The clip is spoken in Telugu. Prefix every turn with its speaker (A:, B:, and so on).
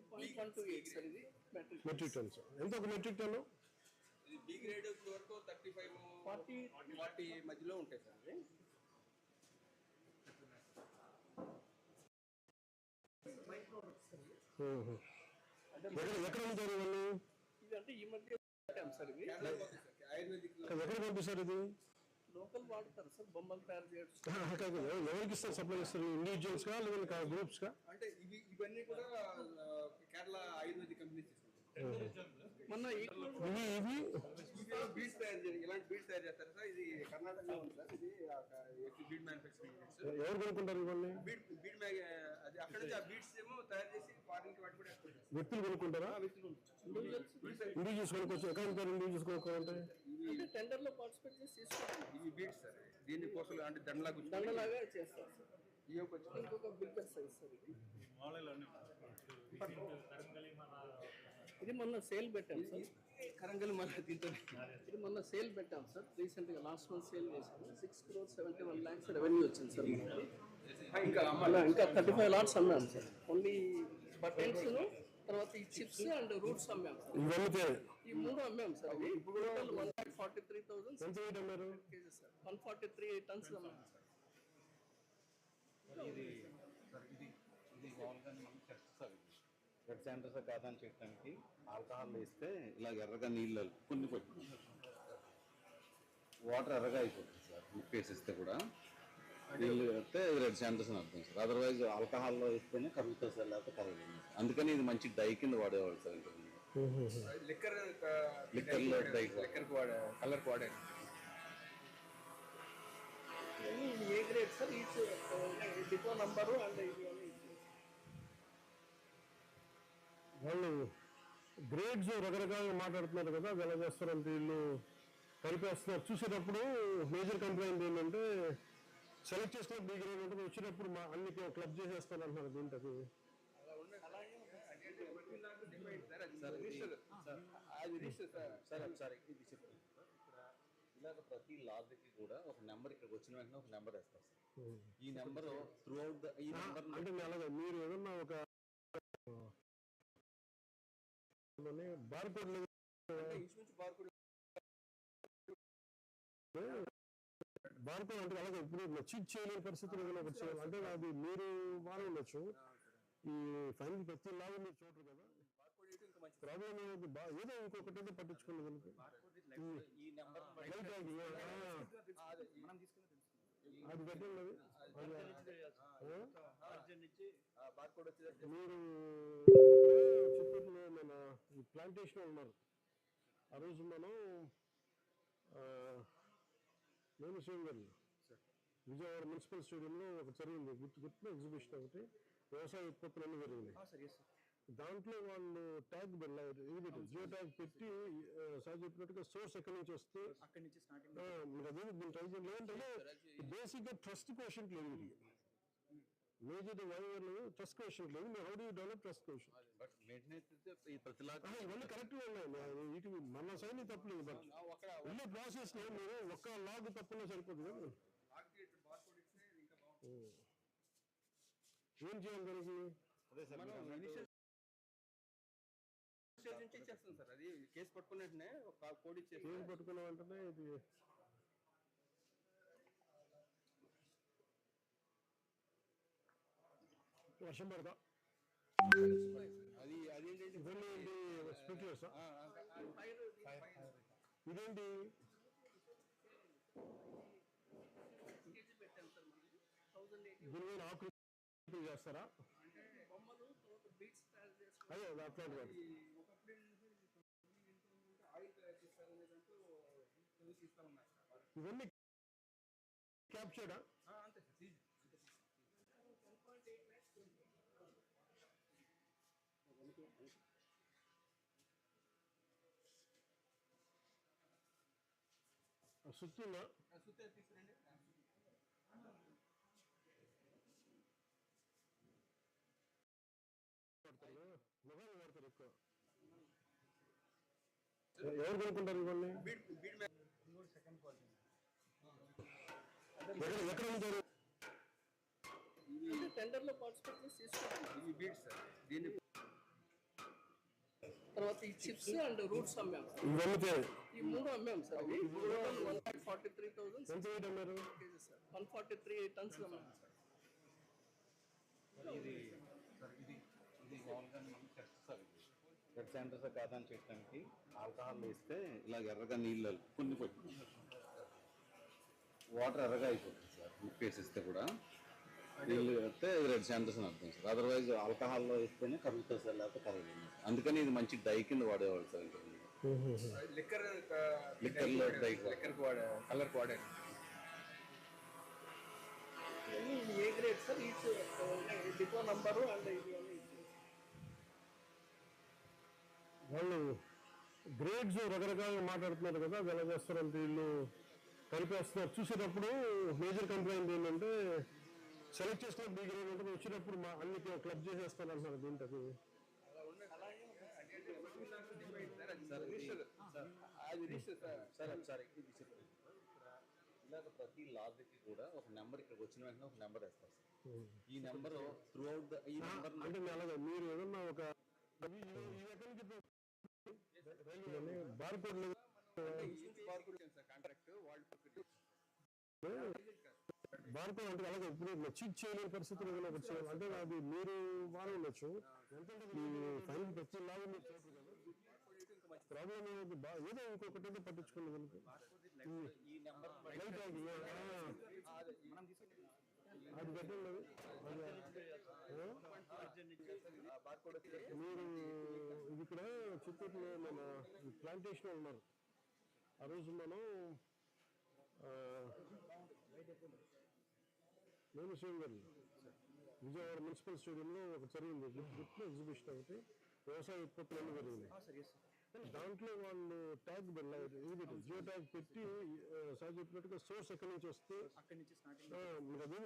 A: సార్ మెట్రిక్
B: మెట్రిక్ టన్స్ ఎంత ఒక మెట్రిక్ టన్
C: ఇది బి గ్రేడ్ వరకు థర్టీ ఫైవ్
A: ఫార్టీ
C: ఫార్టీ మధ్యలో ఉంటాయి సార్ ఇది.
B: ఎక్కడ ఉంటారు ఇవన్నీ?
A: ఇది అంటే ఈ మధ్య సార్
C: సార్ ఆయుర్వేదిక్
B: ఎక్కడ పంపిస్తారు ఇది?
A: లోకల్ వాడతారు సార్ బొమ్మలు తయారు చేయడం
B: ఎవరికి ఇస్తారు సప్లై చేస్తారు? ఇండివిజువల్స్గా లేదా గ్రూప్స్గా
C: అంటే ఇవి ఇవన్నీ కూడా కేరళ ఆయుర్వేదిక్ కంపెనీ
A: మొన్న
B: ఇవి ఇవి
C: ఇవి బీడ్స్ తయారు చేయాలి ఇలాంటి బీడ్స్ తయారు చేస్తారు సార్. ఇది కర్ణాటకలో ఉంది సార్. ఇది బీడ్ మ్యానుఫ్యాక్చరింగ్
B: ఎవరు కొనుక్కుంటారు ఇవన్నీ?
C: బీడ్ బీడ్ మ్యాగ్ అది అక్కడ నుంచి ఆ బీడ్స్ ఏమో తయారు చేసి ఫారిన్కి వాటి కూడా చేస్తారు.
B: వ్యక్తులు కొనుక్కుంటారా. ఇండివిజువల్స్ కొనుక్కోవచ్చు. ఎక్కడ ఉంటారు ఇండివిజువల్స్ కొనుక్కోవాలంటే?
A: అంటే టెండర్లో పార్టిసిపేట్ చేసి తీసుకుంటాం
C: ఇవి బీడ్స్ సార్. దీన్ని పూసలు అంటే దండలా గుచ్చి
A: దండలాగా చేస్తారు సార్. ఇంకొక బిగ్గర్ సైజ్ సార్ ఇది. ఇది మొన్న సేల్ పెట్టాం సార్.
C: కరంగల్ మళ్ళీ దీంతో?
A: ఇది మొన్న సేల్ పెట్టాం సార్. రీసెంట్గా లాస్ట్ మంత్ సేల్ చేసాము six crore seventy one lakhs revenue వచ్చింది సార్
C: ఇంకా
A: ఇంకా థర్టీ ఫైవ్ లాట్స్ అమ్మాం సార్. ఓన్లీ బటన్స్ తర్వాత ఈ చిప్స్ అండ్ రూట్స్ అమ్మాం ఈ మూడు అమ్మాం సార్. ఇప్పుడు one lakh forty three thousand kgs sir one forty three tons అమ్మాం sir.
D: ఇది సార్. ఇది ఇది మామూలుగా మనం బ్లడ్ సెంటర్స్ కాదని చేయడానికి ఆల్కహాల్ వేస్తే ఇలా ఎర్రగా నీళ్ళు కొన్ని కొన్ని వాటర్ ఎర్రగా అయిపోతుంది సార్ ఉప్పు వేసిస్తే కూడా. నీళ్ళు వేస్తే రెడ్ అని అర్థం సార్. అదర్వైజ్ ఆల్కహాల్లో వేస్తేనే కరుగుతుంది సార్ లేకపోతే కరగదు. అందుకని ఇది మంచి డై కింద వాడేవాళ్ళు సార్ ఇంతకుముందు.
C: లిక్కర్
D: Liquor లో dye.
C: లిక్కర్ వాడే కలర్
A: ఇది ఏ grade sir each depot number and ఇది అన్ని
B: వాళ్ళు గ్రేడ్స్ రకరకాలుగా మాట్లాడుతున్నారు కదా అది ఎలా చేస్తారంటే వీళ్ళు కలిపేస్తున్నారు. చూసేటప్పుడు మేజర్ కంప్లైంట్ ఏంటంటే సెలెక్ట్ చేసుకున్న బీ గ్రేడ్ ఉంటుంది వచ్చినప్పుడు మా అన్ని క్లబ్ చేసేస్తారు అంటున్నారు దీంట్లో
C: సార్
D: ఇలాగ ప్రతి లాజ్కి కూడా ఒక నెంబర్ ఇక్కడికి వచ్చిన వెంటనే ఒక నెంబర్ వేస్తారు సార్ ఈ నెంబర్ త్రూ అవుట్ ఈ నెంబర్
C: బార్కోడ్
B: బార్ కోడ్ అంటే అలాగే ఇప్పుడు చీట్ చేయలేని పరిస్థితులు ఏదైనా ఒకటి చేయాలి అంటే అది మీరు బాగా ఉండొచ్చు ఈ ఫైనల్ ప్రతి లాగా మీరు చూడరు కదా ప్రాబ్లం ఏమైంది బా ఏదో ఇంకొకటి ఆగి, ఆ, అది పెట్టండి అది. ఆ?
C: బార్కోడ్ వచ్చేది
B: మీరు ప్లాంటేషన్ ఉన్నారు ఆ రోజు మనం నేను గారు విజయవాడ మున్సిపల్ స్టేడియంలో ఒక జరిగింది. గుర్తు గుర్తు ఎగ్జిబిషన్ ఒకటి వ్యవసాయ ఉత్పత్తులన్నీ జరిగినాయి. దాంట్లో వాళ్ళు ట్యాగ్ ఇది జియో ట్యాగ్ పెట్టి సార్ చెప్పినట్టుగా సోర్స్ ఎక్కడి నుంచి వస్తే ట్రై చేయండి ఏంటంటే బేసిక్గా ట్రస్ట్ క్వశ్చన్ లేదు మేజర్ వైవర్ ట్రస్ట్ క్వశ్చన్ లేదు. How do develop trust question?
D: But maintenance ఈ
B: ఇవన్నీ వీటి మన సైన్ తప్పలేదు బట్ వెళ్ళే ప్రాసెస్లో మీరు ఒక్క లాగ్ తప్పులో ఉం. ఏం చేయాలి దానికి?
D: అదే సార్
C: స్టేజ్ నుంచి అది కేసు ఒక కోడ్ ఇచ్చేసి
B: ఏం పట్టుకున్నాం అంటే ఇది? వర్షం పడతా స్ప్రింక్లర్స్ ఇదేంటి?
A: కేజీ పెట్టాం సార్ మనం థౌసండ్ ఎయిటీ
B: దీని మీద ఆకృతి చేస్తారా? అదే అది అట్లాంటి వాటి
C: ఒకప్పుడు ఏంటంటే ఆయిల్ తయారు చేస్తారనే దాంట్లో తెలిసి ఇస్తా ఉన్నారు
B: ఇవన్నీ క్యాప్చర్డా
C: ఆ, అంతే సార్ ఈజీ
B: సుత్తుందా
C: సుత్తే తీసుకురండి?
B: పడతారు. మొగాలు వాడతారు ఎక్కువ. ఎవరు కొనుక్కుంటారు ఇవన్నీ?
C: బీడ్ బీడ్ మ్యాగ్
B: ఎక్కడ ఉంటారు?
A: టెండర్లో పార్టిసిపేట్ చేసి తీసుకుంటాం
C: ఇవి బీడ్స్ సార్. దీన్ని
A: తర్వాత ఈ చిప్స్ అండ్ రూట్స్ అమ్మాం సార్.
B: ఇవి అమ్మితే
A: ఈ మూడు అమ్మాం sir. One lakh forty three thousand
B: ఎంత వెయిట్ అమ్మారు?
A: Kg sir. One forty three tons అమ్మాం sir.
D: ఇది బ్లడ్ సెంటర్స్ కాదని చెప్పడానికి ఆల్కహాల్ వేస్తే ఇలా ఎర్రగా నీళ్ళు కొన్ని వాటర్ ఎర్రగా అయిపోతుంది సార్. ఉప్పు వేసిస్తే కూడా. నీళ్ళు వేస్తే రెడ్ సెంటర్స్ అని అర్థం సార్. అదర్వైజ్ ఆల్కహాల్లో వేస్తేనే కరుగుతుంది సార్ లేకపోతే కరగదు అందుకని ఇది మంచి డై కింద వాడేవాళ్ళు సార్ ఇంకా
C: లిక్కర్
D: లిక్కర్లో డై
C: లిక్కర్ వాడే కలర్ వాడారు.
A: ఇవన్నీ ఏ grade sir? Each depot number and ఇది
B: వాళ్ళు గ్రేడ్స్ రకరకాలుగా మాట్లాడుతున్నారు కదా ఎలా చేస్తారంటే వీళ్ళు కలిపేస్తున్నారు. చూసేటప్పుడు మేజర్ కంప్లైంట్ ఏంటంటే సెలెక్ట్ చేసుకున్న బి గ్రేడ్ ఉంటుంది వచ్చినప్పుడు మా అన్ని క్లబ్ చేసేస్తాను అంటున్నారు దీంట్లో
C: అది సార్
D: ఇలాగ ప్రతి లాజిక్ కూడా ఒక నెంబర్ ఇక్కడికి వచ్చిన వెంటనే ఒక నెంబర్ వేస్తారు సార్ ఈ నెంబర్ త్రూ అవుట్ ఈ నెంబర్
B: అంటే మీరు ఏదన్నా ఒక బార్కోడ్
C: బార్కోడ్ సార్ కాంట్రాక్ట్ వాళ్ళు
B: బార్కోడ్ అంటే అలాగే ఇప్పుడు చీట్ చేయలేని పరిస్థితులు చేయాలి అంటే అది మీరు బాగా ఉండొచ్చు. ఈ ఫైనల్ ప్రతి లాగా మీరు ప్రాబ్లం ఏది బా ఏదో ఇంకొకటి ఆ, అది పెట్టండి మీరు ఇక్కడ చిత్తూరులో మన ప్లాంటేషన్ ఉన్నారు. ఆ రోజు మనం నేను శివం గారు విజయవాడ మున్సిపల్ స్టేడియంలో ఒక జరిగింది గుర్తు ఎగ్జిబిషన్ ఒకటి వ్యవసాయ ఉత్పత్తులు జరిగింది దాంట్లో వాళ్ళు ట్యాగ్ జియో ట్యాగ్ పెట్టి సార్ చెప్పినట్టుగా సోర్స్ ఎక్కడి నుంచి వస్తే మీరు అదే